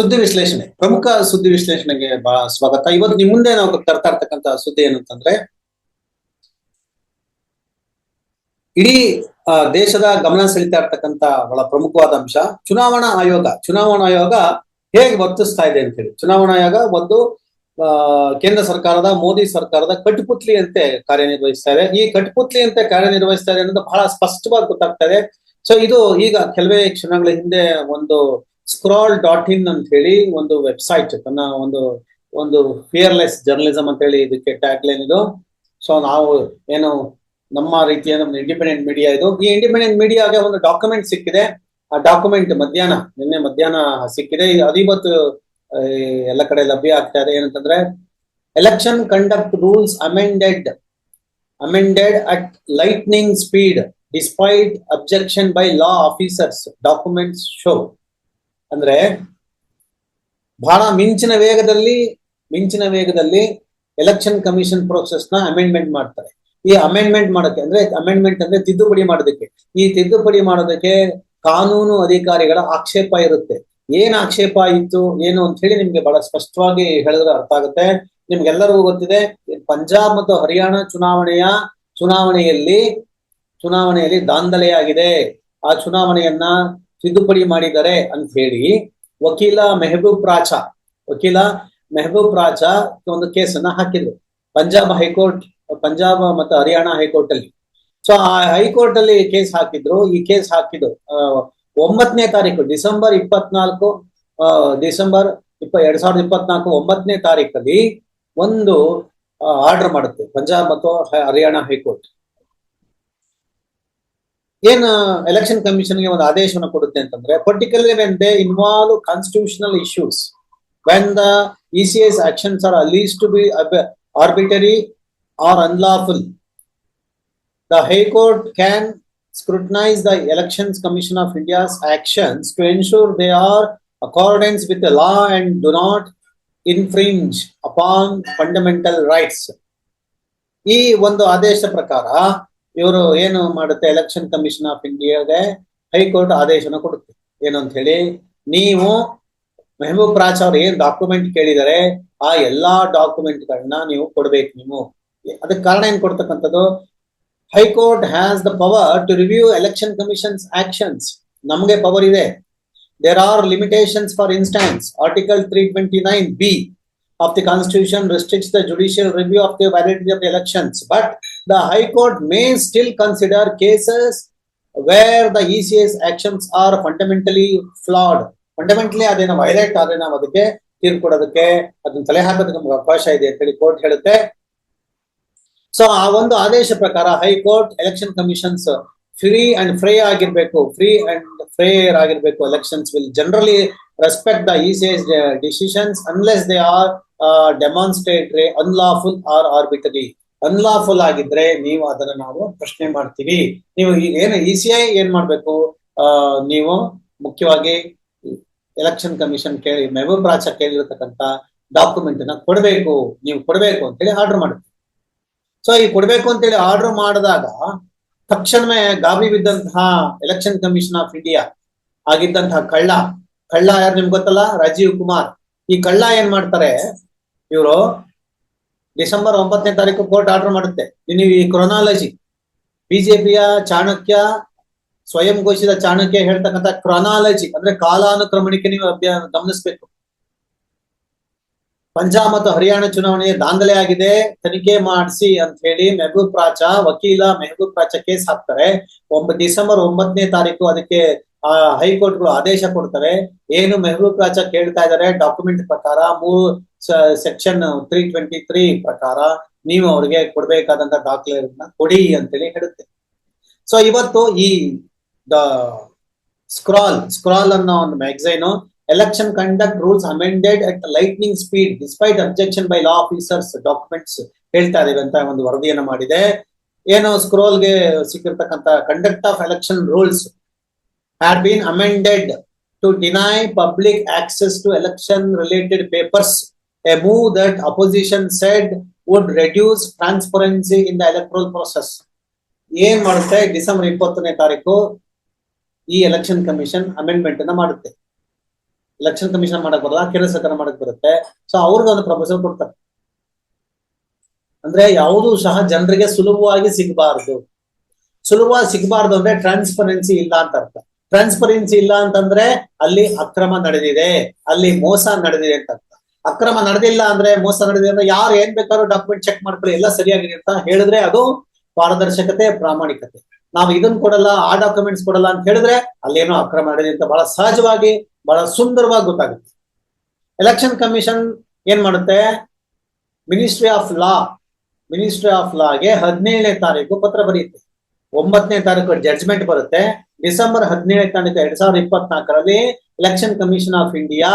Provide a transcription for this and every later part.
ಸುದ್ದಿ ವಿಶ್ಲೇಷಣೆ. ಪ್ರಮುಖ ಸುದ್ದಿ ವಿಶ್ಲೇಷಣೆಗೆ ಬಹಳ ಸ್ವಾಗತ. ಇವತ್ತು ನಿಮ್ ಮುಂದೆ ನಾವು ತರ್ತಾ ಇರ್ತಕ್ಕಂತ ಸುದ್ದಿ ಏನಂತಂದ್ರೆ, ಇಡೀ ದೇಶದ ಗಮನ ಸೆಳಿತಾ ಇರ್ತಕ್ಕಂತ ಬಹಳ ಪ್ರಮುಖವಾದ ಅಂಶ ಚುನಾವಣಾ ಆಯೋಗ. ಚುನಾವಣಾ ಆಯೋಗ ಹೇಗೆ ವರ್ತಿಸ್ತಾ ಇದೆ ಅಂತ ಹೇಳಿ. ಚುನಾವಣಾ ಆಯೋಗ ಒಂದು ಕೇಂದ್ರ ಸರ್ಕಾರದ, ಮೋದಿ ಸರ್ಕಾರದ ಕಟ್ಪುತ್ಲಿ ಅಂತೆ ಕಾರ್ಯನಿರ್ವಹಿಸ್ತಾ ಇದೆ. ಈ ಕಟ್ಪುತ್ಲಿ ಅಂತೆ ಕಾರ್ಯನಿರ್ವಹಿಸ್ತಾ ಇದೆ ಅನ್ನೋದು ಬಹಳ ಸ್ಪಷ್ಟವಾಗಿ ಗೊತ್ತಾಗ್ತಾ ಇದೆ. ಸೊ ಇದು ಈಗ ಕೆಲವೇ ಕ್ಷಣಗಳ ಹಿಂದೆ ಒಂದು ಸ್ಕ್ರಾಲ್ ಡಾಟ್ ಇನ್ ಅಂತ ಹೇಳಿ ಒಂದು ವೆಬ್ಸೈಟ್ ತನ್ನ ಒಂದು ಒಂದು ಫಿಯರ್ಲೆಸ್ ಜರ್ನಲಿಸಂ ಅಂತ ಹೇಳಿ ಇದಕ್ಕೆ ಟ್ಯಾಗ್ ಲೈನ್ ಇದು. ಸೊ ನಾವು ಏನು ನಮ್ಮ ರೀತಿಯ ನಮ್ಮ ಇಂಡಿಪೆಂಡೆಂಟ್ ಮೀಡಿಯಾ ಇದು. ಈ ಇಂಡಿಪೆಂಡೆಂಟ್ ಮೀಡಿಯಾಗೆ ಒಂದು ಡಾಕ್ಯುಮೆಂಟ್ ಸಿಕ್ಕಿದೆ. ಆ ಡಾಕ್ಯುಮೆಂಟ್ ಮಧ್ಯಾಹ್ನ, ನಿನ್ನೆ ಮಧ್ಯಾಹ್ನ ಸಿಕ್ಕಿದೆ. ಅದು ಎಲ್ಲ ಕಡೆ ಲಭ್ಯ ಆಗ್ತಾ ಇದೆ. ಏನಂತಂದ್ರೆ election conduct rules amended amended at lightning speed despite objection by law officers documents show ಅಂದ್ರೆ ಬಹಳ ಮಿಂಚಿನ ವೇಗದಲ್ಲಿ ಮಿಂಚಿನ ವೇಗದಲ್ಲಿ ಎಲೆಕ್ಷನ್ ಕಮಿಷನ್ ಪ್ರೋಸೆಸ್ನ ಅಮೆಂಡ್ಮೆಂಟ್ ಮಾಡ್ತಾರೆ. ಈ ಅಮೆಂಡ್ಮೆಂಟ್ ಮಾಡೋಕೆ ಅಂದ್ರೆ ಅಮೆಂಡ್ಮೆಂಟ್ ಅಂದ್ರೆ ತಿದ್ದುಪಡಿ ಮಾಡೋದಕ್ಕೆ. ಈ ತಿದ್ದುಪಡಿ ಮಾಡೋದಕ್ಕೆ ಕಾನೂನು ಅಧಿಕಾರಿಗಳ ಆಕ್ಷೇಪ ಇರುತ್ತೆ. ಏನ್ ಆಕ್ಷೇಪ ಇತ್ತು, ಏನು ಅಂತ ಹೇಳಿ ನಿಮ್ಗೆ ಬಹಳ ಸ್ಪಷ್ಟವಾಗಿ ಹೇಳಿದ್ರೆ ಅರ್ಥ ಆಗುತ್ತೆ. ನಿಮ್ಗೆಲ್ಲರಿಗೂ ಗೊತ್ತಿದೆ, ಪಂಜಾಬ್ ಮತ್ತು ಹರಿಯಾಣ ಚುನಾವಣೆಯ ಚುನಾವಣೆಯಲ್ಲಿ ಚುನಾವಣೆಯಲ್ಲಿ ದಾಂಧಲೆಯಾಗಿದೆ. ಆ ಚುನಾವಣೆಯನ್ನ ತಿದ್ದುಪಡಿ ಮಾಡಿದ್ದಾರೆ ಅಂತ ಹೇಳಿ ವಕೀಲ ಮೆಹಬೂಬ್ ರಾಚಾ ವಕೀಲ ಮೆಹಬೂಬ್ ರಾಚಾ ಒಂದು ಕೇಸನ್ನ ಹಾಕಿದ್ರು ಪಂಜಾಬ್ ಹೈಕೋರ್ಟ್, ಪಂಜಾಬ್ ಮತ್ತು ಹರಿಯಾಣ ಹೈಕೋರ್ಟ್ ಅಲ್ಲಿ ಸೊ ಆ ಹೈಕೋರ್ಟ್ ಅಲ್ಲಿ ಕೇಸ್ ಹಾಕಿದ್ರು. ಈ ಕೇಸ್ ಹಾಕಿದ್ರು ಒಂಬತ್ತನೇ ತಾರೀಕು, ಡಿಸೆಂಬರ್ ಇಪ್ಪತ್ನಾಲ್ಕು ಡಿಸೆಂಬರ್ ಇಪ್ಪ, ಎರಡ್ ಸಾವಿರದ ಇಪ್ಪತ್ನಾಲ್ಕು ಒಂಬತ್ತನೇ ತಾರೀಕಲ್ಲಿ ಒಂದು ಆರ್ಡರ್ ಮಾಡುತ್ತೆ, ಪಂಜಾಬ್ ಮತ್ತು ಹರಿಯಾಣ ಹೈಕೋರ್ಟ್. ಏನ್ ಎಲೆಕ್ಷನ್ ಕಮಿಷನ್ಗೆ ಒಂದು ಆದೇಶವನ್ನು ಕೊಡುತ್ತೆ ಅಂತಂದ್ರೆ particular when they involve constitutional issues when the EC's actions are alleged to be arbitrary or unlawful the high court can scrutinise the elections commission of India's actions to ensure they are accordance with law and do not infringe upon fundamental rights ಈ ಒಂದು ಆದೇಶದ ಪ್ರಕಾರ ಇವರು ಏನು ಮಾಡುತ್ತೆ election commission of ಇಂಡಿಯಾಗೆ high court ಆದೇಶನ ಕೊಡುತ್ತೆ. ಏನು ಅಂತ ಹೇಳಿ, ನೀವು ಮೆಹಬೂಬ್ ರಾಜ್ ಅವ್ರು ಏನ್ ಡಾಕ್ಯುಮೆಂಟ್ ಕೇಳಿದರೆ, ಆ ಎಲ್ಲಾ ಡಾಕ್ಯುಮೆಂಟ್ ಗಳನ್ನ ನೀವು ಕೊಡ್ಬೇಕು ನೀವು. ಅದಕ್ಕೆ ಕಾರಣ ಏನ್ ಕೊಡ್ತಕ್ಕಂಥದ್ದು, high court has the power to review election commission's actions ನಮಗೆ ಪವರ್ ಇದೆ. There are limitations for instance article three twenty nine B of the constitution restricts the judicial review of the validity of elections but the high court may still consider cases where the ECS actions are fundamentally flawed. Fundamentally ಅದೇನೋ violate ಆದ್ರೆ ನಾವು ಅದಕ್ಕೆ ತೀರ್ಪು ಕೊಡೋದಕ್ಕೆ ಅದನ್ನ ತಲೆ ಹಾಕೋದಕ್ಕೆ ನಮ್ಗೆ ಅವಕಾಶ ಇದೆ ಅಂತೇಳಿ ಕೋರ್ಟ್ ಹೇಳುತ್ತೆ. ಸೊ ಆ ಒಂದು ಆದೇಶ ಪ್ರಕಾರ high court election commission's free and fair ಆಗಿರ್ಬೇಕು. ಫ್ರೀ ಅಂಡ್ ಫ್ರೇಯರ್ ಆಗಿರ್ಬೇಕು. Elections will generally respect the EC's decisions unless they are demonstrably unlawful or arbitrary unlawful ಆಗಿದ್ರೆ ನೀವು ಅದನ್ನ ನಾವು ಪ್ರಶ್ನೆ ಮಾಡ್ತೀವಿ. ನೀವು ಏನು ಇ ಸಿ ಐ ಏನ್ ಮಾಡ್ಬೇಕು? ನೀವು ಮುಖ್ಯವಾಗಿ ಎಲೆಕ್ಷನ್ ಕಮಿಷನ್ ಕೇಳಿ, ಮೆಹಬೂಬ್ ರಾಜ ಕೇಳಿರ್ತಕ್ಕಂತ ಡಾಕ್ಯುಮೆಂಟ್ನ ಕೊಡಬೇಕು. ನೀವು ಕೊಡಬೇಕು ಅಂತೇಳಿ ಆರ್ಡರ್ ಮಾಡುತ್ತೆ. ಸೊ ಈ ಕೊಡ್ಬೇಕು ಅಂತೇಳಿ ಆರ್ಡರ್ ಮಾಡಿದಾಗ ತಕ್ಷಣವೇ ಗಾಬಿ ಬಿದ್ದಂತಹ ಎಲೆಕ್ಷನ್ ಕಮಿಷನ್ ಆಫ್ ಇಂಡಿಯಾ ಆಗಿದ್ದಂತಹ ಕಳ್ಳ ಕಳ್ಳ ಯಾರು ನಿಮ್ಗೆ ಗೊತ್ತಲ್ಲ? ರಾಜೀವ್ ಕುಮಾರ್. ಈ ಕಳ್ಳ ಏನ್ ಮಾಡ್ತಾರೆ? ಇವರು ಡಿಸೆಂಬರ್ ಒಂಬತ್ತನೇ ತಾರೀಕು ಕೋರ್ಟ್ ಆರ್ಡರ್ ಮಾಡುತ್ತೆ. ನೀವು ಈ ಕ್ರೊನಾಲಜಿ, ಬಿಜೆಪಿಯ ಚಾಣಕ್ಯ, ಸ್ವಯಂ ಘೋಷಿತ ಚಾಣಕ್ಯ ಹೇಳ್ತಕ್ಕಂಥ ಕ್ರೊನಾಲಜಿ, ಅಂದ್ರೆ ಕಾಲಾನುಕ್ರಮಣಿಕೆ ನೀವು ಗಮನಿಸ್ಬೇಕು. ಪಂಜಾಬ್ ಮತ್ತು ಹರಿಯಾಣ ಚುನಾವಣೆ ದಾಂಧಲೆ ಆಗಿದೆ. ತನಿಖೆ ಮಾಡಿಸಿ ಅಂತ ಹೇಳಿ ಮೆಹಬೂಬ್ ಪ್ರಾಚ, ವಕೀಲ ಮೆಹಬೂಬ್ ಪ್ರಾಚ ಕೇಸ್ ಹಾಕ್ತಾರೆ ಒಂಬ, ಡಿಸೆಂಬರ್ ಒಂಬತ್ತನೇ ತಾರೀಕು ಅದಕ್ಕೆ ಆ, ಹೈಕೋರ್ಟ್ಗಳು ಆದೇಶ ಕೊಡ್ತಾರೆ. ಏನು ಮೆಹಬೂಬ್ ರಾಜಾ ಕೇಳ್ತಾ ಇದ್ದಾರೆ ಡಾಕ್ಯುಮೆಂಟ್ ಪ್ರಕಾರ ಮೂರು ಸೆಕ್ಷನ್ ತ್ರೀ ಟ್ವೆಂಟಿ ತ್ರೀ ಪ್ರಕಾರ ನೀವು ಅವ್ರಿಗೆ ಕೊಡ್ಬೇಕಾದಂತ ದಾಖಲೆಗಳನ್ನ ಕೊಡಿ ಅಂತೇಳಿ ಹೇಳುತ್ತೆ. ಸೊ ಇವತ್ತು ಈ ಸ್ಕ್ರಾಲ್ ಸ್ಕ್ರಾಲ್ ಅನ್ನೋ ಒಂದು magazine election conduct rules amended at lightning speed despite objection by law officers documents ಹೇಳ್ತಾ ಇದ್ದೀವಿ ಅಂತ ಒಂದು ವರದಿಯನ್ನು ಮಾಡಿದೆ. ಏನು ಸ್ಕ್ರೋಲ್ಗೆ ಸಿಕ್ಕಿರ್ತಕ್ಕಂಥ conduct of election rules had been amended to deny public access to election related papers a move that opposition said would reduce transparency in the electoral process ಏನ್ ಮಾಡುತ್ತೆ? ಡಿಸೆಂಬರ್ ಇಪ್ಪತ್ತನೇ ತಾರೀಕು ಈ ಎಲೆಕ್ಷನ್ ಕಮಿಷನ್ ಅಮೆಂಡ್ಮೆಂಟ್ ಅನ್ನ ಮಾಡುತ್ತೆ. Election commission ಮಾಡಕ್ ಬರಲ್ಲ, ಕೇಂದ್ರ ಸರ್ಕಾರ ಮಾಡಕ್ ಬರುತ್ತೆ. ಸೊ ಅವ್ರಿಗೆ ಒಂದು ಪ್ರಪೋಸಲ್ ಕೊಡ್ತಾರೆ. ಅಂದ್ರೆ ಯಾವುದೂ ಸಹ ಜನರಿಗೆ ಸುಲಭವಾಗಿ ಸಿಗಬಾರ್ದು. ಸುಲಭವಾಗಿ ಸಿಗಬಾರ್ದು ಅಂದ್ರೆ ಟ್ರಾನ್ಸ್ಪರೆನ್ಸಿ ಇಲ್ಲ ಅಂತ ಅರ್ಥ. ಟ್ರಾನ್ಸ್ಪರೆನ್ಸಿ ಇಲ್ಲ ಅಂತಂದ್ರೆ ಅಲ್ಲಿ ಅಕ್ರಮ ನಡೆದಿದೆ, ಅಲ್ಲಿ ಮೋಸ ನಡೆದಿದೆ ಅಂತ ಅಕ್ರಮ ನಡೆದಿಲ್ಲ ಅಂದ್ರೆ ಮೋಸ ನಡೆದಿದೆ ಅಂದ್ರೆ ಯಾರು ಏನ್ ಬೇಕಾದ್ರೂ ಡಾಕ್ಯುಮೆಂಟ್ ಚೆಕ್ ಮಾಡ್ಕೊಳ್ಳಿ, ಎಲ್ಲ ಸರಿಯಾಗಿದೆ ಅಂತ ಹೇಳಿದ್ರೆ ಅದು ಪಾರದರ್ಶಕತೆ, ಪ್ರಾಮಾಣಿಕತೆ. ನಾವು ಇದನ್ನ ಕೊಡಲ್ಲ, ಆ ಡಾಕ್ಯುಮೆಂಟ್ಸ್ ಕೊಡಲ್ಲ ಅಂತ ಹೇಳಿದ್ರೆ ಅಲ್ಲೇನೋ ಅಕ್ರಮ ನಡೆದಿದೆ ಅಂತ ಬಹಳ ಸಹಜವಾಗಿ, ಬಹಳ ಸುಂದರವಾಗಿ ಗೊತ್ತಾಗುತ್ತೆ. ಎಲೆಕ್ಷನ್ ಕಮಿಷನ್ ಏನ್ ಮಾಡುತ್ತೆ? Ministry of law ministry of ಲಾಗೆ ಹದಿನೇಳನೇ ತಾರೀಕು ಪತ್ರ ಬರೆಯುತ್ತೆ. ಒಂಬತ್ತನೇ ತಾರೀಕು ಜಡ್ಜ್ಮೆಂಟ್ ಬರುತ್ತೆ. ಡಿಸೆಂಬರ್ ಹದಿನೇಳನೇ ತನಕ ಎರಡ್ ಸಾವಿರದ ಇಪ್ಪತ್ನಾಲ್ಕರಲ್ಲಿ election commission of India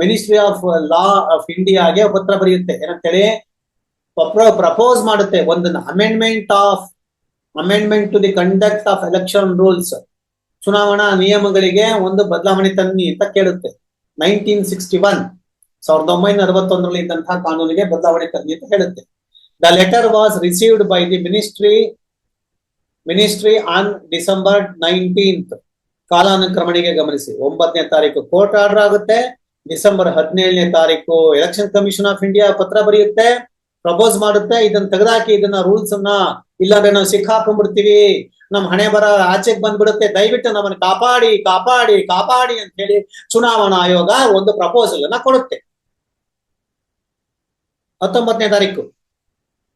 ministry of law of ಇಂಡಿಯಾಗೆ ಪತ್ರ ಬರೆಯುತ್ತೆ. ಏನಂತೇಳಿ? ಪ್ರಪೋಸ್ ಮಾಡುತ್ತೆ. ಒಂದನ್ನ amendment of amendment to the conduct of election rules ಚುನಾವಣಾ ನಿಯಮಗಳಿಗೆ ಒಂದು ಬದಲಾವಣೆ ತನ್ನಿ ಅಂತ ಕೇಳುತ್ತೆ. ನೈನ್ಟೀನ್ ಸಿಕ್ಸ್ಟಿ ಒನ್ ಸಾವಿರದ ಒಂಬೈನೂರ ಅರವತ್ತೊಂದರಲ್ಲಿ ಇದ್ದಂತಹ ಕಾನೂನಿಗೆ ಬದಲಾವಣೆ ತನ್ನಿ ಅಂತ ಹೇಳುತ್ತೆ. The letter was received by the ministry ministry on December nineteenth ಕಾಲಾನುಕ್ರಮಣಿಗೆ ಗಮನಿಸಿ. ಒಂಬತ್ತನೇ ತಾರೀಕು ಕೋರ್ಟ್ ಆರ್ಡರ್ ಆಗುತ್ತೆ. ಡಿಸೆಂಬರ್ ಹದಿನೇಳನೇ ತಾರೀಕು ಎಲೆಕ್ಷನ್ ಕಮಿಷನ್ ಆಫ್ ಇಂಡಿಯಾ ಪತ್ರ ಬರೆಯುತ್ತೆ. ಪ್ರಪೋಸ್ ಮಾಡುತ್ತೆ. ಇದನ್ನ ತೆಗೆದಾಕಿ, ಇದನ್ನ ರೂಲ್ಸ್ ಅನ್ನ ಇಲ್ಲಾಂದ್ರೆ ನಾವು ಸಿಕ್ಕಾಕೊಂಡ್ಬಿಡ್ತೀವಿ. ನಮ್ ಹಣೆ ಬರ ಆಚೆಗೆ ಬಂದ್ಬಿಡುತ್ತೆ. ದಯವಿಟ್ಟು ನಮ್ಮನ್ನು ಕಾಪಾಡಿ ಕಾಪಾಡಿ ಕಾಪಾಡಿ ಅಂತ ಹೇಳಿ ಚುನಾವಣಾ ಆಯೋಗ ಒಂದು ಪ್ರಪೋಸಲ್ ಅನ್ನ ಕೊಡುತ್ತೆ. ಹತ್ತೊಂಬತ್ತನೇ ತಾರೀಕು.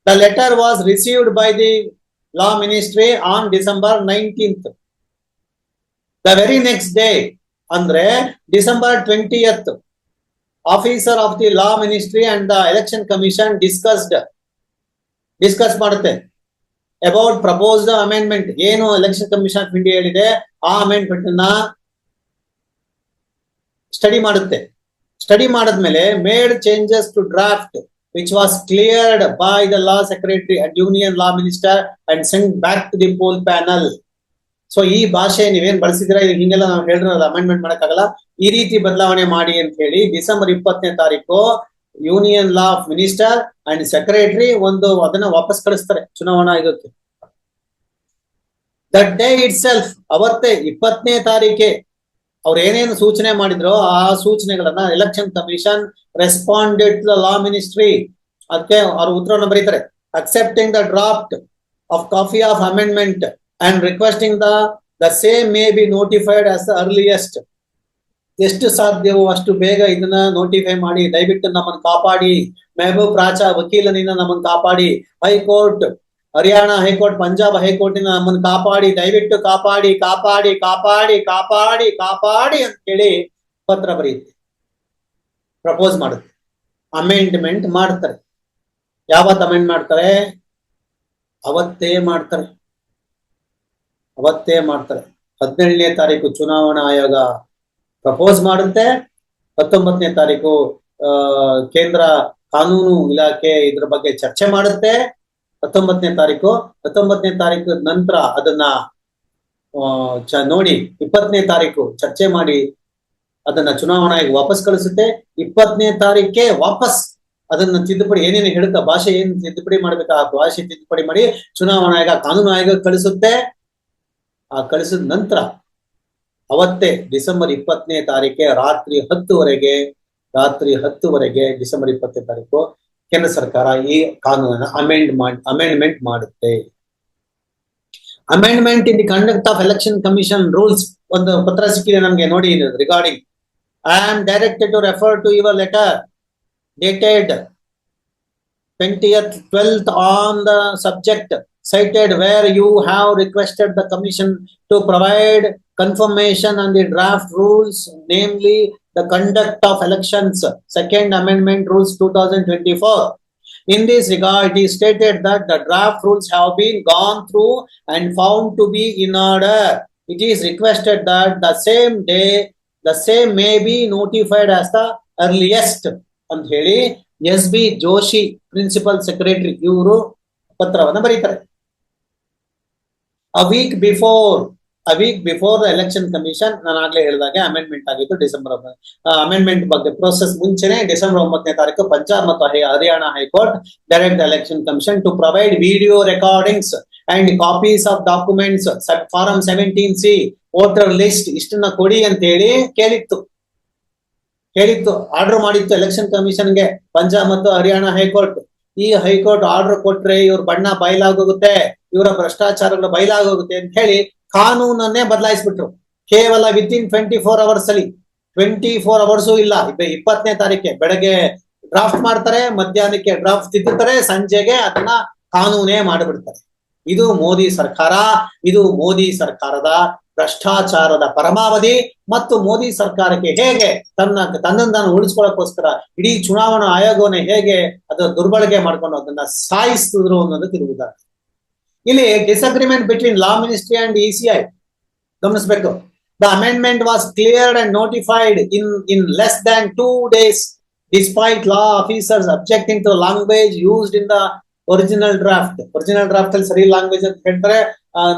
The letter was received by the law ministry on December nineteenth the very next day ಅಂದ್ರೆ December twentieth officer of the law ministry and the election commission discussed discuss ಮಾಡುತ್ತೆ. ಅಬೌಟ್ ಪ್ರಪೋಸ್ಡ್ ಅಮೆಂಡ್ಮೆಂಟ್ ಏನು election commission of India ಹೇಳಿದೆ, ಆ amendment ಅನ್ನ study ಮಾಡುತ್ತೆ. Study ಮಾಡಿದ್ಮೇಲೆ made changes to draft which was cleared by the law secretary and union law minister and sent back to the poll panel. So ಈ ಭಾಷೆ ನೀವೇನ್ ಬಳಸಿದ್ರೆ ಹಿಂಗೆಲ್ಲ ನಾವು ಹೇಳಿರೋದು ಅಮೆಂಡ್ಮೆಂಟ್ ಮಾಡಕ್ಕಾಗಲ್ಲ. ಈ ರೀತಿ ಬದಲಾವಣೆ ಮಾಡಿ ಅಂತ ಹೇಳಿ ಡಿಸೆಂಬರ್ ಇಪ್ಪತ್ತನೇ ತಾರೀಕು union law of minister and secretary ಒಂದು ಅದನ್ನ ವಾಪಸ್ ಕಳಿಸ್ತಾರೆ ಚುನಾವಣಾ ಇದಕ್ಕೆ ದಟ್ ಡೇ ಇಟ್ ಸೆಲ್ಫ್ ಅವತ್ತೇ ಇಪ್ಪತ್ತನೇ ತಾರೀಕೆ ಅವ್ರು ಏನೇನು ಸೂಚನೆ ಮಾಡಿದ್ರು ಆ ಸೂಚನೆಗಳನ್ನ election commission responded the law ministry ಅದಕ್ಕೆ ಅವ್ರ ಉತ್ತರವನ್ನು ಬರೀತಾರೆ accepting the draft of copy of amendment and requesting the the same may be notified as the earliest ಎಷ್ಟು ಸಾಧ್ಯವೋ ಅಷ್ಟು ಬೇಗ ಇದನ್ನ ನೋಟಿಫೈ ಮಾಡಿ, ದಯವಿಟ್ಟು ನಮ್ಮನ್ನು ಕಾಪಾಡಿ, ಮೆಹಬೂಬ್ ರಾಜ ವಕೀಲನಿಂದ ನಮ್ಮನ್ನು ಕಾಪಾಡಿ, high court Haryana high court, Punjab ಹೈಕೋರ್ಟಿನ ನಮ್ಮನ್ನು ಕಾಪಾಡಿ, ದಯವಿಟ್ಟು ಕಾಪಾಡಿ ಕಾಪಾಡಿ ಕಾಪಾಡಿ ಕಾಪಾಡಿ ಕಾಪಾಡಿ ಅಂತ ಹೇಳಿ ಪತ್ರ ಬರೆಯುತ್ತೆ. ಪ್ರಪೋಸ್ ಮಾಡುತ್ತೆ. ಅಮೆಂಡ್ಮೆಂಟ್ ಮಾಡ್ತಾರೆ. ಯಾವತ್ತು ಅಮೆಂಡ್ ಮಾಡ್ತಾರೆ? ಅವತ್ತೇ ಮಾಡ್ತಾರೆ. ಅವತ್ತೇ ಮಾಡ್ತಾರೆ. ಹದಿನೇಳನೇ ತಾರೀಕು ಚುನಾವಣಾ ಆಯೋಗ ಪ್ರಪೋಸ್ ಮಾಡುತ್ತೆ. ಹತ್ತೊಂಬತ್ತನೇ ತಾರೀಕು ಕೇಂದ್ರ ಕಾನೂನು ಇಲಾಖೆ ಇದ್ರ ಬಗ್ಗೆ ಚರ್ಚೆ ಮಾಡುತ್ತೆ. ಹತ್ತೊಂಬತ್ತನೇ ತಾರೀಕು ಹತ್ತೊಂಬತ್ತನೇ ತಾರೀಕು ನಂತರ ಅದನ್ನ ಚ, ನೋಡಿ, ಇಪ್ಪತ್ತನೇ ತಾರೀಕು ಚರ್ಚೆ ಮಾಡಿ, ಅದನ್ನ ಚುನಾವಣಾ ವಾಪಸ್ ಕಳಿಸುತ್ತೆ. ಇಪ್ಪತ್ತನೇ ತಾರೀಕೆ ವಾಪಸ್ ಅದನ್ನ ತಿದ್ದುಪಡಿ ಏನೇನು ಹೇಳುತ್ತಾ, ಭಾಷೆ ಏನು ತಿದ್ದುಪಡಿ ಮಾಡ್ಬೇಕು, ಆ ಭಾಷೆ ತಿದ್ದುಪಡಿ ಮಾಡಿ ಚುನಾವಣಾ ಆಯೋಗ, ಕಾನೂನು ಆಯೋಗ ಕಳಿಸುತ್ತೆ. ಆ ಕಳಿಸಿದ ನಂತರ ಅವತ್ತೇ ಡಿಸೆಂಬರ್ ಇಪ್ಪತ್ತನೇ ತಾರೀಕೆ ರಾತ್ರಿ ಹತ್ತುವರೆಗೆ ರಾತ್ರಿ ಹತ್ತುವರೆಗೆ ಡಿಸೆಂಬರ್ ಇಪ್ಪತ್ತನೇ ತಾರೀಕು ಕೇಂದ್ರ ಸರ್ಕಾರ ಈ ಕಾನೂನನ್ನ ಅಮೆಂಡ್ ಮಾಡಿ ಅಮೆಂಡ್ಮೆಂಟ್ ಮಾಡುತ್ತೆ. Amendment in the conduct of election commission rules ಒಂದು ಪತ್ರ ಸಿಕ್ಕಿದೆ ನಮ್ಗೆ ನೋಡಿ regarding I am directed to refer to your letter dated twentieth twelfth on the subject cited where you have requested the commission to provide confirmation on the draft rules, namely the conduct of elections, second amendment rules two thousand twenty-four. In this regard, it is stated that the draft rules have been gone through and found to be in order. It is requested that the same day, the same may be notified as the earliest. ಅಂತ ಹೇಳಿ S B Joshi principal secretary ಇವರು ಪತ್ರವನ್ನ ಬರೀತಾರೆ ಅ week before a week before the election commission ನಾನು ಆಗ್ಲೇ ಹೇಳಿದಾಗೆ amendment ಆಗಿತ್ತು December amendment ಬಗ್ಗೆ ಪ್ರೋಸೆಸ್ ಮುಂಚೆನೆ ಡಿಸೆಂಬರ್ ಒಂಬತ್ತನೇ ತಾರೀಕು ಪಂಜಾಬ್ ಮತ್ತು Haryana high court direct election commission to provide video recordings and copies of documents form seventeen C voter list ಇಷ್ಟನ್ನ ಕೊಡಿ ಅಂತ ಹೇಳಿ ಕೇಳಿತ್ತು. ಹೇಳಿತ್ತು ಆರ್ಡರ್ ಮಾಡಿತ್ತು ಎಲೆಕ್ಷನ್ ಕಮಿಷನ್ಗೆ ಪಂಜಾಬ್ ಮತ್ತು ಹರಿಯಾಣ ಹೈಕೋರ್ಟ್. ಈ ಹೈಕೋರ್ಟ್ ಆರ್ಡರ್ ಕೊಟ್ರೆ ಇವ್ರ ಬಣ್ಣ ಬಯಲಾಗೋಗುತ್ತೆ, ಇವರ ಭ್ರಷ್ಟಾಚಾರಗಳು ಬಯಲಾಗೋಗುತ್ತೆ ಅಂತ ಹೇಳಿ ಕಾನೂನನ್ನೇ ಬದಲಾಯಿಸ್ಬಿಟ್ರು. ಕೇವಲ within twenty four hours ಅಲ್ಲಿ. ಟ್ವೆಂಟಿ ಫೋರ್ ಅವರ್ಸು ಇಲ್ಲ. ಇಪ್ಪ- ಇಪ್ಪತ್ತನೇ ತಾರೀಕೆ ಬೆಳಗ್ಗೆ ಡ್ರಾಫ್ಟ್ ಮಾಡ್ತಾರೆ, ಮಧ್ಯಾಹ್ನಕ್ಕೆ ಡ್ರಾಫ್ಟ್ ತಿದ್ದುತ್ತಾರೆ, ಸಂಜೆಗೆ ಅದನ್ನ ಕಾನೂನೇ ಮಾಡಿಬಿಡ್ತಾರೆ. ಇದು ಮೋದಿ ಸರ್ಕಾರ, ಇದು ಮೋದಿ ಸರ್ಕಾರದ ಭ್ರಷ್ಟಾಚಾರದ ಪರಮಾವಧಿ ಮತ್ತು ಮೋದಿ ಸರ್ಕಾರಕ್ಕೆ ಹೇಗೆ ತನ್ನ, ತನ್ನನ್ನು ತಾನು ಉಳಿಸ್ಕೊಳ್ಳೋಕ್ಕೋಸ್ಕರ ಇಡೀ ಚುನಾವಣಾ ಆಯೋಗವನ್ನ ಹೇಗೆ ಅದರ ದುರ್ಬಳಕೆ ಮಾಡ್ಕೊಂಡು ಅದನ್ನ ಸಾಯಿಸ್ತಿದ್ರು ಅನ್ನೋದು ತಿರುಗಿದ್ದಾರೆ ಇಲ್ಲಿ disagreement between law ministry and ECI ಗಮನಿಸಬೇಕು. The amendment was cleared and notified in in less than two days despite law officers objecting to language used in the original draft original draft ಅಲ್ಲಿ ಸರಿ language ಅಂತ ಹೇಳ್ತಾರೆ.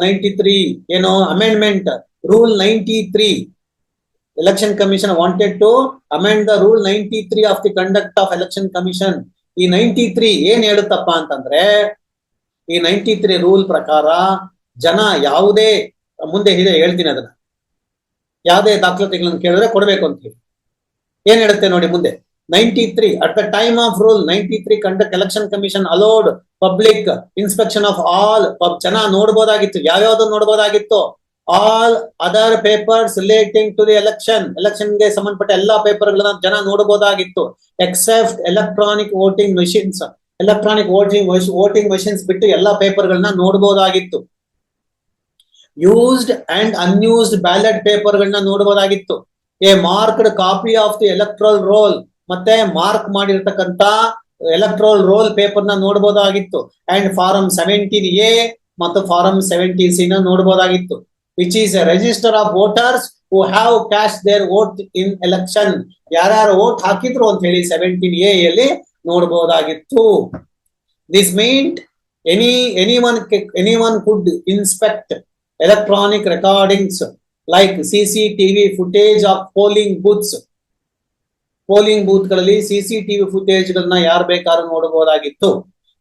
Ninety three ಏನೋ amendment rule ninety three election commission wanted to amend the rule ninety three of the conduct of election commission ಈ ninety three ಏನ್ ಹೇಳುತ್ತಪ್ಪ ಅಂತಂದ್ರೆ ಈ ನೈಂಟಿ ತ್ರೀ ರೂಲ್ ಪ್ರಕಾರ ಜನ ಯಾವುದೇ, ಮುಂದೆ ಇದೆ ಹೇಳ್ತೀನಿ ಅದನ್ನ. ಯಾವುದೇ ದಾಖಲಾತಿಗಳನ್ನು ಕೇಳಿದ್ರೆ ಕೊಡ್ಬೇಕು ಅಂತ ಹೇಳಿ. ಏನ್ ಹೇಳುತ್ತೆ ನೋಡಿ ಮುಂದೆ. Ninety three at the time of rule ninety three conduct election commission allowed public inspection of all ಜನ ನೋಡ್ಬೋದಾಗಿತ್ತು. ಯಾವ್ಯಾವ್ದು ನೋಡ್ಬೋದಾಗಿತ್ತು? All other papers relating to the election ಎಲೆಕ್ಷನ್ಗೆ ಸಂಬಂಧಪಟ್ಟ ಎಲ್ಲಾ ಪೇಪರ್ ಗಳನ್ನ ಜನ ನೋಡಬಹುದಾಗಿತ್ತು except electronic voting machines electronic voting voting machines ಬಿಟ್ಟು ಎಲ್ಲಾ ಪೇಪರ್ಗಳನ್ನ ನೋಡಬಹುದಾಗಿತ್ತು used and unused ballot paper ಗಳನ್ನ ನೋಡಬಹುದಾಗಿತ್ತು a marked copy of the electoral roll ಮತ್ತೆ ಮಾರ್ಕ್ ಮಾಡಿರ್ತಕ್ಕಂತ ಎಲೆಕ್ಟ್ರೋಲ್ ರೋಲ್ ಪೇಪರ್ನ ನೋಡಬಹುದಾಗಿತ್ತು ಅಂಡ್ ಫಾರಂ ಸೆವೆಂಟೀನ್ ಎ ಮತ್ತು ಫಾರಂ ಸೆವೆಂಟೀನ್ ಸಿ ನ ನೋಡಬಹುದಾಗಿತ್ತು which is a register of voters who have cast their vote in election ಯಾರ್ಯಾರು vote ಹಾಕಿದ್ರು ಅಂತ ಹೇಳಿ ಸೆವೆಂಟೀನ್ ಎ ಯಲ್ಲಿ ನೋಡಬಹುದಾಗಿತ್ತು this mean any any one any one could inspect electronic recordings like C C TV footage of polling booths polling ಬೂತ್ಗಳಲ್ಲಿ CCTV footage ಗಳನ್ನ ಯಾರು ಬೇಕಾದ್ರೂ ನೋಡಬಹುದಾಗಿತ್ತು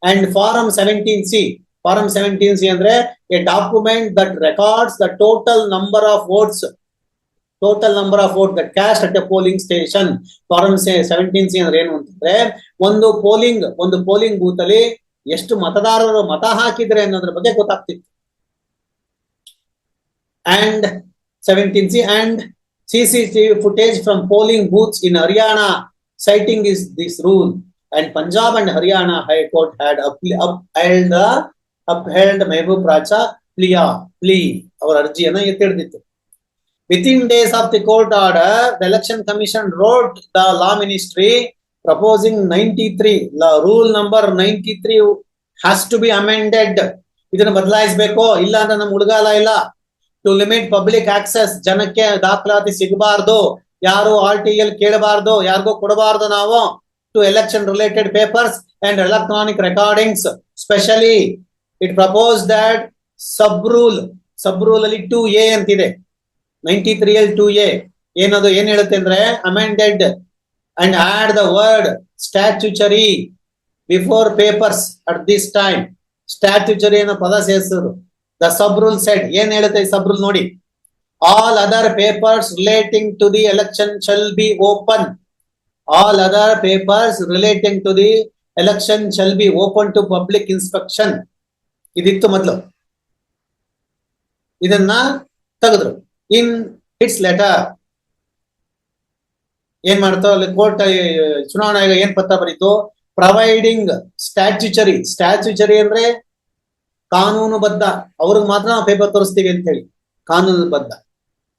and form seventeen C form seventeen C ಅಂದ್ರೆ a document that records the total number of votes total number of vote the cast at a polling station form seventeen C ಅಂದ್ರೆ ಏನು ಅಂತಂದ್ರೆ, ಒಂದು polling ಒಂದು polling booth ಅಲ್ಲಿ ಎಷ್ಟು ಮತದಾರರು ಮತ ಹಾಕಿದ್ರೆ ಅನ್ನೋದ್ರ ಬಗ್ಗೆ ಗೊತ್ತಾಗ್ತಿತ್ತು. And seventeen C and CC footage from polling booths in Haryana citing is this rule and Punjab and Haryana high court had up upheld upheld Mehboob Raja plea plea ಅವರ ಅರ್ಜಿಯನ್ನು ಎತ್ತಿಡ್ದಿತ್ತು Within days of the court order, the election commission wrote the law ministry proposing 93 rule rule number 93 has to be amended. ಇದನ್ನ ಬದಲಾಯಿಸಬೇಕು? ಇಲ್ಲ ಅಂದ್ರೆ ನಮ್ ಹುಡುಗಾಲ ಇಲ್ಲ. To limit public access ಜನಕ್ಕೆ ದಾಖಲಾತಿ ಸಿಗಬಾರ್ದು. ಯಾರು ಆರ್ ಟಿ ಎಲ್ ಕೇಳಬಾರ್ದು ಯಾರಿಗೂ ಕೊಡಬಾರ್ದು ನಾವು. To election related papers and electronic recordings specially it propose that sub rule sub rule ಅಲ್ಲಿ ಟು ಎ ಅಂತಿದೆ. Ninety three L to A ಏನದು, ಏನ್ ಹೇಳುತ್ತೆ ಅಂದ್ರೆ amended and add the word statutory before papers at this time statutory ಅನ್ನೋ ಪದ ಸೇರಿಸಿದ್ರು the sub rule set ಏನ್ ಹೇಳುತ್ತೆ ಸಬ್ ರೂಲ್ ನೋಡಿ. All other papers relating to the election shall be open all other papers relating to the election shall be open to public inspection ಇದಿತ್ತು ಮೊದಲು. ಇದನ್ನ ತೆಗೆದ್ರು. ಇನ್ its letter ಏನ್ ಮಾಡ್ತಾವ ಅಲ್ಲಿ court ಚುನಾವಣಾ ಆಯೋಗ ಏನ್ ಪತ್ರ ಬರೀತು ಪ್ರೊವೈಡಿಂಗ್ ಸ್ಟ್ಯಾಚ್ಯುಚರಿ ಸ್ಟ್ಯಾಚ್ಯುಚರಿ ಅಂದ್ರೆ ಕಾನೂನುಬದ್ಧ. ಅವ್ರಿಗೆ ಮಾತ್ರ ನಾವು ಪೇಪರ್ ತೋರಿಸ್ತೀವಿ ಅಂತ ಹೇಳಿ. ಕಾನೂನುಬದ್ಧ.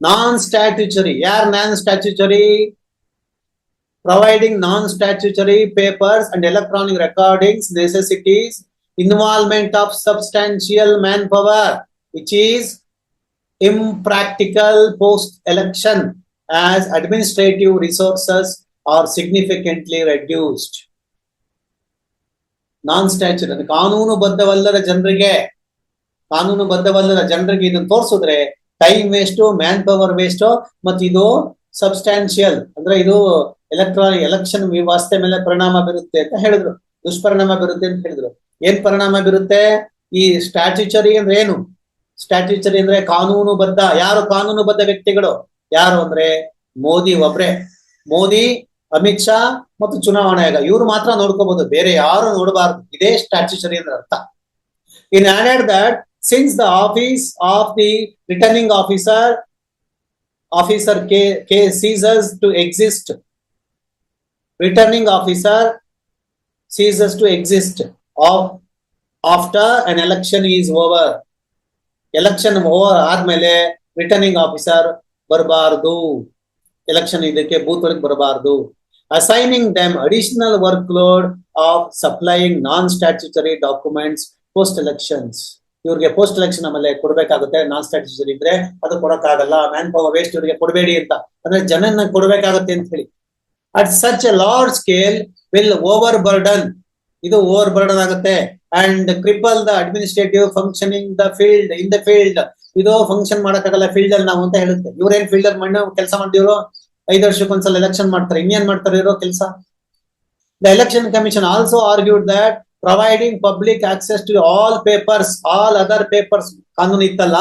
ನಾನ್ ಸ್ಟ್ಯಾಟ್ಯುಚರಿ ಯಾರ್ non statutory providing non statutory papers and electronic recordings necessitates involvement of substantial manpower which is impractical post election as administrative resources are significantly reduced. Non statutory ಅಂದ್ರೆ ಕಾನೂನುಬದ್ಧವಲ್ಲದ ಜನರಿಗೆ, ಕಾನೂನು ಬದ್ಧವಲ್ಲದ ಜನರಿಗೆ ಇದನ್ನ ತೋರಿಸಿದ್ರೆ time waste man power waste ಮತ್ತು ಇದು ಸಬ್ಸ್ಟ್ಯಾನ್ಷಿಯಲ್ ಅಂದ್ರೆ ಇದು ಎಲೆಕ್ಟ್ರಾನಿಕ್ ಎಲೆಕ್ಷನ್ ವ್ಯವಸ್ಥೆ ಮೇಲೆ ಪರಿಣಾಮ ಬೀರುತ್ತೆ ಅಂತ ಹೇಳಿದ್ರು. ದುಷ್ಪರಿಣಾಮ ಬೀರುತ್ತೆ ಅಂತ ಹೇಳಿದ್ರು. ಏನ್ ಪರಿಣಾಮ ಬೀರುತ್ತೆ? ಈ ಸ್ಟ್ಯಾಚ್ಯುಚರಿ ಅಂದ್ರೆ ಏನು? ಸ್ಟ್ಯಾಟ್ಯೂಚರಿ ಅಂದ್ರೆ ಕಾನೂನು ಬದ್ಧ. ಯಾರು ಕಾನೂನು ಬದ್ಧ ವ್ಯಕ್ತಿಗಳು? ಯಾರು ಅಂದ್ರೆ ಮೋದಿ ಒಬ್ರೆ. ಮೋದಿ, ಅಮಿತ್ ಶಾ ಮತ್ತು ಚುನಾವಣಾ ಆಯೋಗ. ಇವ್ರು ಮಾತ್ರ ನೋಡ್ಕೋಬಹುದು ಬೇರೆ ಯಾರು ನೋಡಬಾರದು. ಇದೇ ಸ್ಟ್ಯಾಟ್ಯೂಚರಿ ಅಂದ್ರೆ ಅರ್ಥ. In added that since the office of the returning officer officer K K ceases to exist returning officer ceases to exist of after an election is over election over ಆದ್ಮೇಲೆ ರಿಟರ್ನಿಂಗ್ ಆಫೀಸರ್ ಬರಬಾರದು. Election ಇದಕ್ಕೆ booth ಒಳಗೆ ಬರಬಾರದು. Assigning them additional work load of supplying non statutory documents post elections ಇವ್ರಿಗೆ post election ಆಮೇಲೆ ಕೊಡಬೇಕಾಗುತ್ತೆ. ನಾನ್ statutory ಇದ್ರೆ ಅದು ಕೊಡಕ್ಕಾಗಲ್ಲ. ಮ್ಯಾನ್ ಪವರ್ ವೇಸ್ಟ್ ಇವ್ರಿಗೆ ಕೊಡಬೇಡಿ ಅಂತ. ಅಂದ್ರೆ ಜನನ ಕೊಡಬೇಕಾಗುತ್ತೆ ಅಂತ ಹೇಳಿ. At such a large scale will overburden ಇದು ಓವರ್ ಬರ್ಡನ್ ಆಗುತ್ತೆ and cripple the administrative functioning the field in the field ಇದು ಫಂಕ್ಷನ್ ಮಾಡಕ್ಕಾಗಲ್ಲ ಫೀಲ್ಡ್ ಅಲ್ಲಿ ನಾವು ಅಂತ ಹೇಳುತ್ತೆ. ಇವ್ರೇನ್ ಫೀಲ್ಡ್ ಅಲ್ಲಿ ಮಣ್ಣು ಕೆಲಸ ಮಾಡಿದ್ರು ಐದು ವರ್ಷಕ್ಕೊಂದ್ಸಲ ಎಲೆಕ್ಷನ್ ಮಾಡ್ತಾರೆ. ಇನ್ನೇನ್ ಮಾಡ್ತಾರೆ ಇರೋ ಕೆಲಸ? The election commission also argued that providing public access to all papers all other papers ಕಾನೂನು ಇತ್ತಲ್ಲ?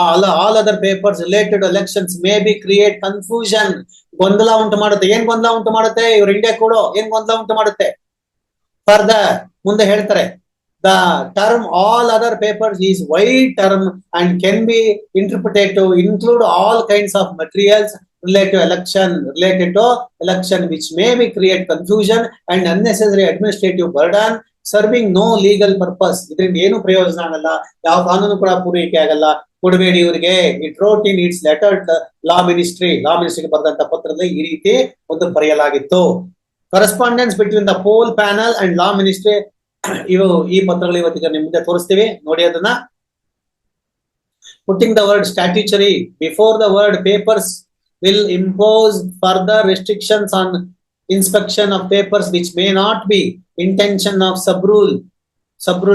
All other papers related elections may be create confusion ಗೊಂದಲ ಉಂಟು ಮಾಡುತ್ತೆ. ಏನ್ ಗೊಂದಲ ಉಂಟು ಮಾಡುತ್ತೆ? ಇವ್ರ ಇಂಡಿಯಾ ಕೂಡ, ಏನ್ ಗೊಂದಲ ಉಂಟು ಮಾಡುತ್ತೆ? ಫರ್ದ ಮುಂದೆ ಹೇಳ್ತಾರೆ the term all other papers is why term and can be interpreted to include all kinds of materials relative election related to election which may be create confusion and unnecessary administrative burden serving no legal purpose ಇದರಿಂದ ಏನು ಪ್ರಯೋಜನ ಆಗಲ್ಲ? ಯಾವ ಕಾನೂನು ಕೂಡ ಪೂರೈಕೆ ಆಗಲ್ಲ. ಕೊಡಬೇಡಿ ಇವರಿಗೆ. It wrote in its letter law ministry law ಮಿನಿಸ್ಟ್ರಿಗೆ ಬರೆದಂತ ಪತ್ರದಲ್ಲಿ ಈ ರೀತಿ ಒಂದು ಬರೆಯಲಾಗಿತ್ತು. Correspondence between the poll panel and law ministry ಇವು ಈ ಪತ್ರಗಳು ಇವತ್ತಿಗೆ ನಿಮ್ ಮುಂದೆ ತೋರಿಸ್ತೀವಿ ನೋಡಿ ಅದನ್ನ putting the word statutory before the word papers will impose further restrictions on inspection of papers which may not be intention of sub rule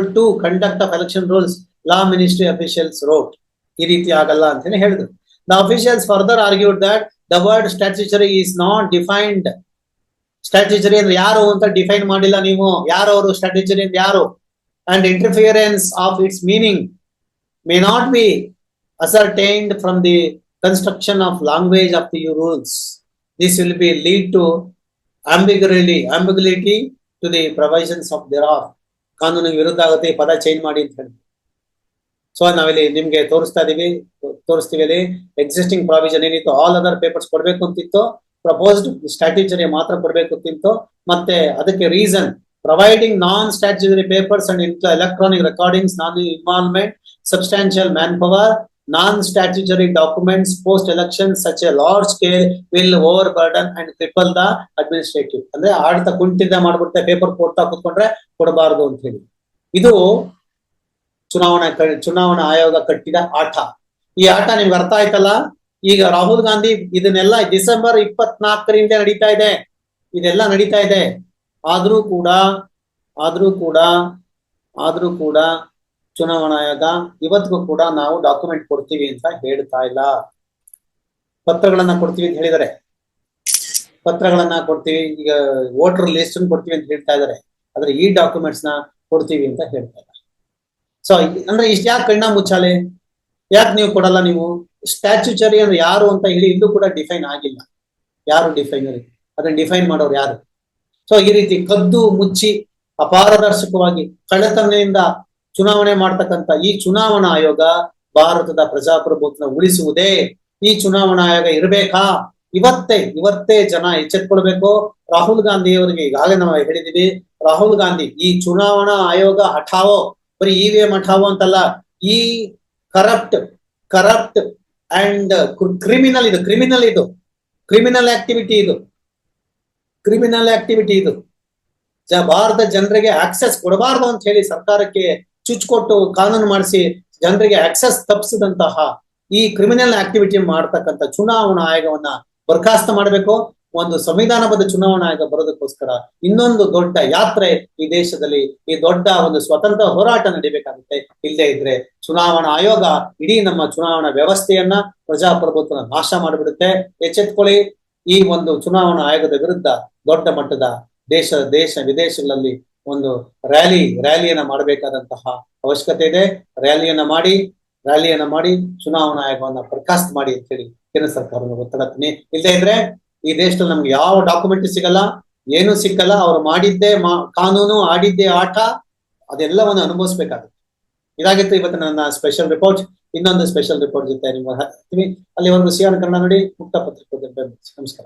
2 conduct of election rules law ministry officials wrote ಈ ರೀತಿ ಆಗಲ್ಲ ಅಂತ ಹೇಳಿ ಹೇಳಿದ್ರು the officials further argued that the word ಸ್ಟ್ಯಾಚುಚರಿ is not defined ಸ್ಟ್ರಾಟಜಿರಿ ಅಂದ್ರೆ ಯಾರು ಅಂತ define ಮಾಡಿಲ್ಲ ನೀವು. ಯಾರು ಅವರು? ಸ್ಟ್ರಾಟಜಿರಿ ಅಂದ್ರೆ ಯಾರು? And interference of it's meaning May not B ಅಸರ್ಟೈನ್ಡ್ from the construction of language of the rules this will be lead to ambiguity, ಆಂಬಿಗುಲಿಟಿ to the ಪ್ರೊವೈಷನ್ಸ್ of their of ಕಾನೂನಿಗೆ ವಿರುದ್ಧ ಆಗುತ್ತೆ ಪದ ಚೇಂಜ್ ಮಾಡಿ ಅಂತ ಹೇಳಿ. ಸೊ ನಾವಿಲ್ಲಿ ನಿಮ್ಗೆ ತೋರಿಸ್ತಾ ಇದೀವಿ. ತೋರಿಸ್ತೀವಿ ಅಲ್ಲಿ ಎಕ್ಸಿಸ್ಟಿಂಗ್ ಪ್ರಾವಿಷನ್ ಏನಿತ್ತು ಆಲ್ ಅದರ್ ಪೇಪರ್ಸ್ ಕೊಡ್ಬೇಕು ಅಂತಿತ್ತು. ಪ್ರಪೋಸ್ಡ್ ಸ್ಟ್ರಾಟಜರಿ ಮಾತ್ರ ಕೊಡಬೇಕು ತಿಂತು, ಮತ್ತೆ ಅದಕ್ಕೆ reason providing non statutory papers and electronic recordings non involvement substantial manpower non statutory documents post election such a large scale will overburden and triple the administrative ಅಂದ್ರೆ ಆಡ್ತಾ ಕುಂಟಿದ್ದ ಮಾಡ್ಬಿಡುತ್ತೆ paper ಕೊಡ್ತಾ ಕೂತ್ಕೊಂಡ್ರೆ ಕೊಡಬಾರದು ಅಂತ ಹೇಳಿ. ಇದು ಚುನಾವಣಾ ಚುನಾವಣಾ ಆಯೋಗ ಕಟ್ಟಿದ ಆಟ. ಈ ಆಟ ನಿಮ್ಗೆ ಅರ್ಥ ಆಯ್ತಲ್ಲ? ಈಗ ರಾಹುಲ್ ಗಾಂಧಿ ಇದನ್ನೆಲ್ಲ ಡಿಸೆಂಬರ್ ಇಪ್ಪತ್ನಾಲ್ಕರಿಂದ ನಡೀತಾ ಇದೆ. ಇದೆಲ್ಲ ನಡೀತಾ ಇದೆ. ಆದ್ರೂ ಕೂಡ ಆದ್ರೂ ಕೂಡ ಆದ್ರೂ ಕೂಡ ಚುನಾವಣಾ ಆಯೋಗ ಇವತ್ತಿಗೂ ಕೂಡ ನಾವು ಡಾಕ್ಯುಮೆಂಟ್ ಕೊಡ್ತೀವಿ ಅಂತ ಹೇಳ್ತಾ ಇಲ್ಲ. ಪತ್ರಗಳನ್ನ ಕೊಡ್ತೀವಿ ಅಂತ ಹೇಳಿದ್ದಾರೆ. ಪತ್ರಗಳನ್ನ ಕೊಡ್ತೀವಿ. ಈಗ ವೋಟರ್ ಲಿಸ್ಟ್ ಕೊಡ್ತೀವಿ ಅಂತ ಹೇಳ್ತಾ ಇದಾರೆ ಆದ್ರೆ ಈ ಡಾಕ್ಯುಮೆಂಟ್ಸ್ನ ಕೊಡ್ತೀವಿ ಅಂತ ಹೇಳ್ತಾ ಇಲ್ಲ. ಸೊ ಅಂದ್ರೆ ಇಷ್ಟ ಯಾಕೆ ಕಣ್ಣ ಮುಚ್ಚಾಲೆ? ಯಾಕೆ ನೀವು ಕೊಡಲ್ಲ ನೀವು? ಸ್ಟ್ಯಾಚ್ಯುಚರಿ ಅಂದ್ರೆ ಯಾರು ಅಂತ ಹೇಳಿ ಇಂದು ಕೂಡ ಡಿಫೈನ್ ಆಗಿಲ್ಲ. ಯಾರು ಡಿಫೈನ್ ಅದನ್ನ ಡಿಫೈನ್ ಮಾಡೋರು ಯಾರು? ಸೊ ಈ ರೀತಿ ಕದ್ದು, ಮುಚ್ಚಿ, ಅಪಾರದರ್ಶಕವಾಗಿ ಕಳ್ಳತನದಿಂದ ಚುನಾವಣೆ ಮಾಡ್ತಕ್ಕಂಥ ಈ ಚುನಾವಣಾ ಆಯೋಗ ಭಾರತದ ಪ್ರಜಾಪ್ರಭುತ್ವ ಉಳಿಸುವುದೇ ಈ ಚುನಾವಣಾ ಆಯೋಗ ಇರಬೇಕಾ? ಇವತ್ತೇ ಇವತ್ತೇ ಜನ ಎಚ್ಚೆತ್ಕೊಳ್ಬೇಕು. ರಾಹುಲ್ ಗಾಂಧಿ ಅವರಿಗೆ ಈಗಾಗಲೇ ನಾವು ಹೇಳಿದೀವಿ. ರಾಹುಲ್ ಗಾಂಧಿ, ಈ ಚುನಾವಣಾ ಆಯೋಗ ಹಠಾವೋ? ಬರೀ ಇ ವಿ ಎಂ ಹಠಾವೋ ಅಂತಲ್ಲ, ಈ ಕರಪ್ಟ್ ಕರಪ್ಟ್ ಅಂಡ್ ಕ್ರಿಮಿನಲ್ ಇದು ಕ್ರಿಮಿನಲ್ ಇದು. ಕ್ರಿಮಿನಲ್ ಆಕ್ಟಿವಿಟಿ ಇದು. ಕ್ರಿಮಿನಲ್ ಆಕ್ಟಿವಿಟಿ ಇದು. ಜ- ಭಾರತ ಜನರಿಗೆ ಆಕ್ಸೆಸ್ ಕೊಡಬಾರ್ದು ಅಂತ ಹೇಳಿ ಸರ್ಕಾರಕ್ಕೆ ಚುಚ್ಕೊಟ್ಟು ಕಾನೂನು ಮಾಡಿಸಿ ಜನರಿಗೆ ಆಕ್ಸೆಸ್ ತಪ್ಪಿಸಿದಂತಹ ಈ ಕ್ರಿಮಿನಲ್ ಆಕ್ಟಿವಿಟಿ ಮಾಡ್ತಕ್ಕಂಥ ಚುನಾವಣಾ ಆಯೋಗವನ್ನ ಬರ್ಖಾಸ್ತ ಮಾಡಬೇಕು. ಒಂದು ಸಂವಿಧಾನಬದ್ಧ ಚುನಾವಣಾ ಆಯೋಗ ಬರೋದಕ್ಕೋಸ್ಕರ ಇನ್ನೊಂದು ದೊಡ್ಡ ಯಾತ್ರೆ ಈ ದೇಶದಲ್ಲಿ, ಈ ದೊಡ್ಡ ಒಂದು ಸ್ವತಂತ್ರ ಹೋರಾಟ ನಡಿಬೇಕಾಗುತ್ತೆ. ಇಲ್ಲದೆ ಇದ್ರೆ ಚುನಾವಣಾ ಆಯೋಗ ಇಡೀ ನಮ್ಮ ಚುನಾವಣಾ ವ್ಯವಸ್ಥೆಯನ್ನ ಪ್ರಜಾಪ್ರಭುತ್ವನ ನಾಶ ಮಾಡಿಬಿಡುತ್ತೆ. ಎಚ್ಚೆತ್ಕೊಳ್ಳಿ. ಈ ಒಂದು ಚುನಾವಣಾ ಆಯೋಗದ ವಿರುದ್ಧ ದೊಡ್ಡ ಮಟ್ಟದ ದೇಶ ದೇಶ ವಿದೇಶಗಳಲ್ಲಿ ಒಂದು ರ್ಯಾಲಿ, ರ್ಯಾಲಿಯನ್ನ ಮಾಡಬೇಕಾದಂತಹ ಅವಶ್ಯಕತೆ ಇದೆ. ರ್ಯಾಲಿಯನ್ನ ಮಾಡಿ ರ್ಯಾಲಿಯನ್ನ ಮಾಡಿ ಚುನಾವಣಾ ಆಯೋಗವನ್ನ ಬರ್ಖಾಸ್ತ್ ಮಾಡಿ ಅಂತ ಹೇಳಿ ಕೇಂದ್ರ ಸರ್ಕಾರವನ್ನು ಒತ್ತಡತ್ತೀನಿ ಇಲ್ಲದೆ ಇದ್ರೆ ಈ ದೇಶದಲ್ಲಿ ನಮ್ಗೆ ಯಾವ ಡಾಕ್ಯುಮೆಂಟ್ ಸಿಗಲ್ಲ, ಏನು ಸಿಕ್ಕಲ್ಲ, ಅವ್ರು ಮಾಡಿದ್ದೇ ಕಾನೂನು, ಆಡಿದ್ದೇ ಆಟ, ಅದೆಲ್ಲವನ್ನು ಅನುಭವಿಸ್ಬೇಕಾಗುತ್ತೆ. ಇದಾಗಿತ್ತು ಇವತ್ತು ನನ್ನ ಸ್ಪೆಷಲ್ ರಿಪೋರ್ಟ್ ಇನ್ನೊಂದು ಸ್ಪೆಷಲ್ ರಿಪೋರ್ಟ್ ಜೊತೆ ನಿಮ್ಮ ಒಂದು ಅಲ್ಲಿವರೆಗೂ ಆರ್ ಕನ್ನಡ ನೋಡಿ ಮುಕ್ತ ಪತ್ರಿಕೋದ್ಯಮ ನಮಸ್ಕಾರ.